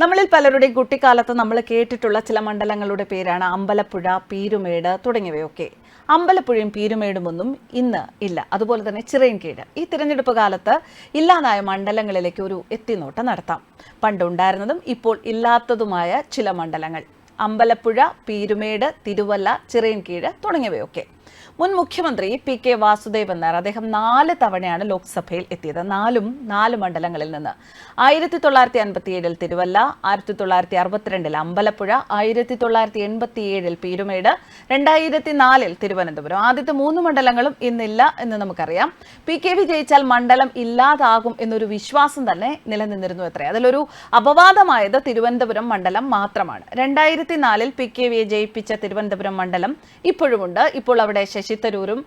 നമ്മളിൽ പലരുടെയും കുട്ടിക്കാലത്ത് നമ്മൾ കേട്ടിട്ടുള്ള ചില മണ്ഡലങ്ങളുടെ പേരാണ് അമ്പലപ്പുഴ പീരുമേട് തുടങ്ങിയവയൊക്കെ. അമ്പലപ്പുഴയും പീരുമേടുമൊന്നും ഇന്ന് ഇല്ല. അതുപോലെ തന്നെ ചിറയൻകീഴ്. ഈ തിരഞ്ഞെടുപ്പ് കാലത്ത് ഇല്ലാതായ മണ്ഡലങ്ങളിലേക്ക് ഒരു എത്തിനോട്ടം നടത്താം. പണ്ടുണ്ടായിരുന്നതും ഇപ്പോൾ ഇല്ലാത്തതുമായ ചില മണ്ഡലങ്ങൾ. അമ്പലപ്പുഴ പീരുമേട് തിരുവല്ല ചിറയൻകീഴ് തുടങ്ങിയവയൊക്കെ. മുൻ മുഖ്യമന്ത്രി പി കെ വാസുദേവൻ നായർ അദ്ദേഹം നാല് തവണയാണ് ലോക്സഭയിൽ എത്തിയത്. നാലും നാല് മണ്ഡലങ്ങളിൽ നിന്ന്. ആയിരത്തി തൊള്ളായിരത്തി അൻപത്തി ഏഴിൽ തിരുവല്ല ആയിരത്തി തൊള്ളായിരത്തി അറുപത്തിരണ്ടിൽ അമ്പലപ്പുഴ ആയിരത്തി തൊള്ളായിരത്തി എൺപത്തി ഏഴിൽ പീരുമേട് രണ്ടായിരത്തി നാലിൽ തിരുവനന്തപുരം. ആദ്യത്തെ മൂന്ന് മണ്ഡലങ്ങളും ഇന്നില്ല എന്ന് നമുക്കറിയാം. പി കെ വി ജയിച്ചാൽ മണ്ഡലം ഇല്ലാതാകും എന്നൊരു വിശ്വാസം തന്നെ നിലനിന്നിരുന്നു എത്ര അതിലൊരു അപവാദമായത് തിരുവനന്തപുരം മണ്ഡലം മാത്രമാണ്. രണ്ടായിരത്തി നാലിൽ പി കെ വിയെ ജയിപ്പിച്ച തിരുവനന്തപുരം മണ്ഡലം ഇപ്പോഴുമുണ്ട്. ഇപ്പോൾ അവിടെ ശശി തരൂരും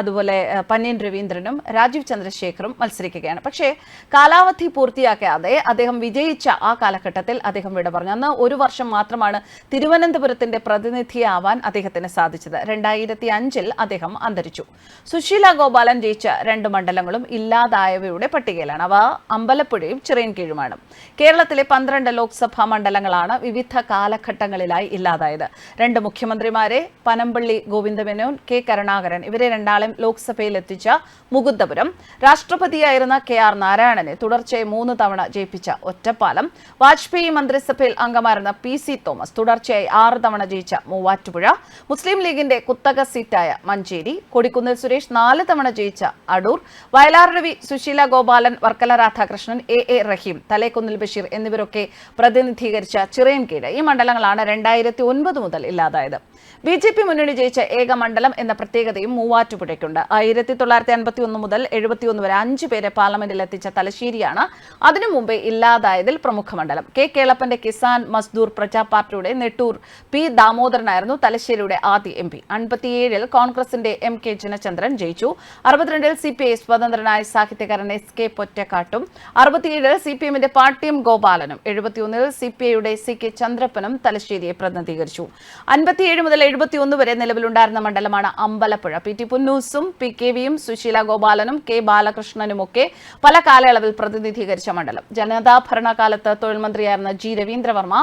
അതുപോലെ പന്നിയൻ രവീന്ദ്രനും രാജീവ് ചന്ദ്രശേഖറും മത്സരിക്കുകയാണ്. പക്ഷേ കാലാവധി പൂർത്തിയാക്കാതെ അദ്ദേഹം വിജയിച്ച ആ കാലഘട്ടത്തിൽ അദ്ദേഹം വിട പറഞ്ഞു. അന്ന് ഒരു വർഷം മാത്രമാണ് തിരുവനന്തപുരത്തിന്റെ പ്രതിനിധിയാവാൻ അദ്ദേഹത്തിന് സാധിച്ചത്. രണ്ടായിരത്തി അഞ്ചിൽ അദ്ദേഹം അന്തരിച്ചു. സുശീല ഗോപാലൻ ജയിച്ച രണ്ട് മണ്ഡലങ്ങളും ഇല്ലാതായവയുടെ പട്ടികയിലാണ്. അവ അമ്പലപ്പുഴയും ചിറയൻകീഴുമാണ് കേരളത്തിലെ പന്ത്രണ്ട് ലോക്സഭാ മണ്ഡലങ്ങളാണ് വിവിധ കാലഘട്ടങ്ങളിലായി ഇല്ലാതായത്. രണ്ട് മുഖ്യമന്ത്രിമാരെ പനമ്പള്ളി ഗോവിന്ദമേനോൻ കെ കരുണാകരൻ. ഇവരെ രണ്ടാളും ലോക്സഭയിൽ എത്തിച്ച മുകുന്ദപുരം. രാഷ്ട്രപതിയായിരുന്ന കെ ആർ നാരായണനെ തുടർച്ചയായി മൂന്ന് തവണ ജയിപ്പിച്ച ഒറ്റപ്പാലം. വാജ്പേയി മന്ത്രിസഭയിൽ അംഗമായിരുന്ന പി സി തോമസ് തുടർച്ചയായി ആറ് തവണ ജയിച്ച മൂവാറ്റുപുഴ. മുസ്ലിം ലീഗിന്റെ കുത്തക സീറ്റായ മഞ്ചേരി. കൊടിക്കുന്നിൽ സുരേഷ് നാല് തവണ ജയിച്ച അടൂർ. വയലാർ രവി സുശീല ഗോപാലൻ വർക്കല രാധാകൃഷ്ണൻ എ എ റഹീം തലേക്കുന്നിൽ ബഷീർ എന്നിവരൊക്കെ പ്രതിനിധീകരിച്ച ചിറയൻകീഴ് ഈ മണ്ഡലങ്ങളാണ് രണ്ടായിരത്തി ഒൻപത് മുതൽ ഇല്ലാതായത്. ബി ജെ പി മുന്നണി ജയിച്ച ഏക മണ്ഡലം എന്ന പ്രത്യേകതയും മൂവാറ്റുപുഴയ്ക്കുണ്ട്. ആയിരത്തി തൊള്ളായിരത്തി അൻപത്തി ഒന്ന് മുതൽ എഴുപത്തിയൊന്ന് വരെ അഞ്ചു പേരെ പാർലമെന്റിൽ എത്തിച്ച തലശ്ശേരിയാണ് അതിനു മുമ്പേ ഇല്ലാതായതിൽ പ്രമുഖ മണ്ഡലം. കെ. കേളപ്പന്റെ കിസാൻ മസ്ദൂർ പ്രജാ പാർട്ടിയുടെ നെട്ടൂർ പി. ദാമോദരനായിരുന്നു തലശ്ശേരിയുടെ ആദ്യ എം പി. അൻപത്തിയേഴിൽ കോൺഗ്രസിന്റെ എം കെ. ജനചന്ദ്രൻ ജയിച്ചു. അറുപത്തിരണ്ടിൽ സി. പി. ഐ. സ്വതന്ത്രനായ സാഹിത്യകാരൻ എസ്. കെ. പൊറ്റക്കാട്ടും. അറുപത്തിയേഴിൽ സി. പി. എമ്മിന്റെ പാട്ടിയം ഗോപാലനും. എഴുപത്തിയൊന്നിൽ സി. പി. ഐയുടെ സി. കെ. ചന്ദ്രപ്പനും തലശ്ശേരിയെ പ്രതിനിധീകരിച്ചു. അൻപത്തിയേഴ് മുതൽ എഴുപത്തിയൊന്ന് വരെ നിലവിലുണ്ടായിരുന്ന മണ്ഡലമാണ് അമ്പലപ്പുഴ. പി ടി പുന്നൂസും പി കെ വിയും സുശീല ഗോപാലനും കെ ബാലകൃഷ്ണനുമൊക്കെ പല കാലയളവിൽ പ്രതിനിധീകരിച്ച മണ്ഡലം. ജനതാ ഭരണകാലത്ത് തൊഴിൽ മന്ത്രിയായിരുന്ന ജി രവീന്ദ്രവർമ്മ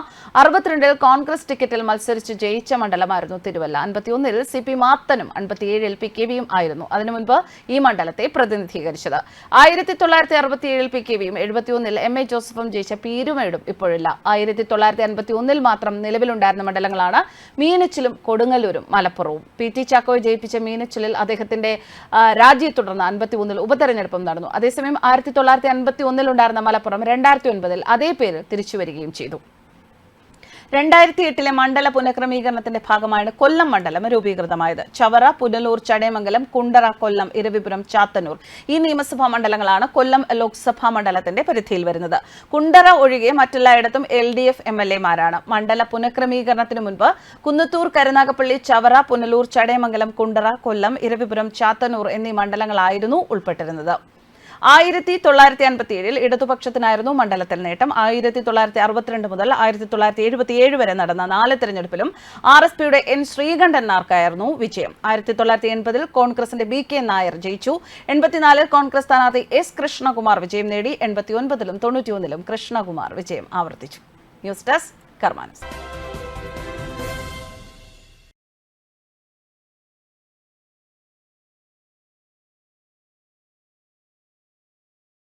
അറുപത്തിരണ്ടിൽ കോൺഗ്രസ് ടിക്കറ്റിൽ മത്സരിച്ച് ജയിച്ച മണ്ഡലമായിരുന്നു തിരുവല്ല. അൻപത്തിയൊന്നിൽ സി പി മാത്തനും അൻപത്തിയേഴിൽ പി കെ വിയും ആയിരുന്നു. അതിനു മുൻപ് ഈ മണ്ഡലത്തെ പ്രതിനിധീകരിച്ചത്. ആയിരത്തി തൊള്ളായിരത്തി അറുപത്തിയേഴിൽ പി കെ വിയും എഴുപത്തിയൊന്നിൽ എം എ ജോസഫും ജയിച്ച പീരുമേടും ഇപ്പോഴില്ല. ആയിരത്തി തൊള്ളായിരത്തി അൻപത്തി ഒന്നിൽ മാത്രം നിലവിലുണ്ടായിരുന്ന മണ്ഡലങ്ങളാണ് മീനച്ചിലും കൊടുങ്ങല്ലൂരും മലപ്പുറവും. പി ടി ചാക്കോയെ ജയിപ്പിച്ച മീനച്ചിലിൽ അദ്ദേഹത്തിന്റെ രാജിയെ തുടർന്ന് അൻപത്തി ഒന്നിൽ ഉപതെരഞ്ഞെടുപ്പും നടന്നു. അതേസമയം ആയിരത്തി തൊള്ളായിരത്തി അൻപത്തി ഒന്നിൽ ഉണ്ടായിരുന്ന മലപ്പുറം രണ്ടായിരത്തി ഒൻപതിൽ അതേ പേരിൽ തിരിച്ചു വരികയും ചെയ്തു. രണ്ടായിരത്തി എട്ടിലെ മണ്ഡല പുനഃക്രമീകരണത്തിന്റെ ഭാഗമായാണ് കൊല്ലം മണ്ഡലം രൂപീകൃതമായത്. ചവറ പുനലൂർ ചടയമംഗലം കുണ്ടറ കൊല്ലം ഇരവിപുരം ചാത്തന്നൂർ. ഈ നിയമസഭാ മണ്ഡലങ്ങളാണ് കൊല്ലം ലോക്സഭാ മണ്ഡലത്തിന്റെ പരിധിയിൽ വരുന്നത്. കുണ്ടറ ഒഴികെ മറ്റെല്ലായിടത്തും L D F M L എമാരാണ്. മണ്ഡല പുനഃക്രമീകരണത്തിന് മുൻപ് കുന്നത്തൂർ കരുനാഗപ്പള്ളി ചവറ പുനലൂർ ചടയമംഗലം കുണ്ടറ കൊല്ലം ഇരവിപുരം ചാത്തന്നൂർ എന്നീ മണ്ഡലങ്ങളായിരുന്നു ഉൾപ്പെട്ടിരുന്നത്. ആയിരത്തി തൊള്ളായിരത്തി അൻപത്തി ഏഴിൽ ഇടതുപക്ഷത്തിനായിരുന്നു മണ്ഡലത്തിൽ നേട്ടം. ആയിരത്തി തൊള്ളായിരത്തി അറുപത്തിരണ്ട് മുതൽ ആയിരത്തി തൊള്ളായിരത്തി എഴുപത്തി ഏഴ് വരെ നടന്ന നാല് തെരഞ്ഞെടുപ്പിലും ആർ എസ് പിയുടെ എൻ ശ്രീകണ്ഠൻ നാർക്കായിരുന്നു വിജയം. ആയിരത്തി തൊള്ളായിരത്തി എൺപതിൽ കോൺഗ്രസിന്റെ ബി കെ നായർ ജയിച്ചു. എൺപത്തിനാലിൽ കോൺഗ്രസ് സ്ഥാനാർത്ഥി എസ് കൃഷ്ണകുമാർ വിജയം നേടി. എൺപത്തിയൊൻപതിലും തൊണ്ണൂറ്റിയൊന്നിലും കൃഷ്ണകുമാർ വിജയം ആവർത്തിച്ചു. News desk കർമാനസ്.